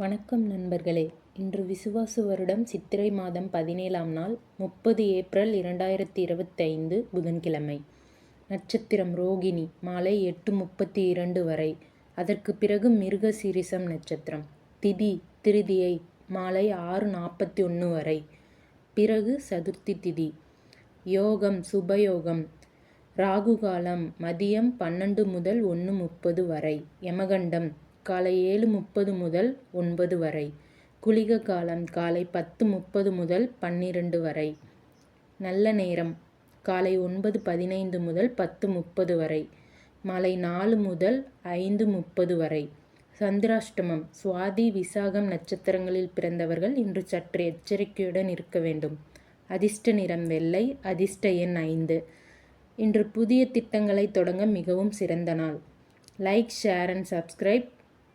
வணக்கம் நண்பர்களே. இன்று விசுவாசு வருடம் சித்திரை மாதம் பதினேழாம் நாள் முப்பது ஏப்ரல் இரண்டாயிரத்தி இருபத்தைந்து புதன்கிழமை. நட்சத்திரம் ரோகிணி மாலை எட்டு முப்பத்தி இரண்டு வரை. அதற்கு பிறகு மிருக சீரிசம் நட்சத்திரம். திதி திருதியை மாலை ஆறு நாற்பத்தி ஒன்று வரை. பிறகு சதுர்த்தி திதி. யோகம் சுபயோகம். ராகு காலம் மதியம் பன்னெண்டு முதல் ஒன்று முப்பது வரை. யமகண்டம். காலை ஏழு முப்பது முதல் ஒன்பது வரை. குளிக காலம் காலை பத்து முப்பது முதல் பன்னிரண்டு வரை. நல்ல நேரம் காலை ஒன்பது பதினைந்து முதல் பத்து முப்பது வரை. மாலை நாலு முதல் ஐந்து முப்பது வரை. சந்திராஷ்டமம் சுவாதி விசாகம் நட்சத்திரங்களில் பிறந்தவர்கள் இன்று சற்று எச்சரிக்கையுடன் இருக்க வேண்டும். அதிர்ஷ்ட நிறம் வெள்ளை அதிர்ஷ்ட எண் ஐந்து. இன்று புதிய திட்டங்களை தொடங்க மிகவும் சிறந்த நாள். Like share and subscribe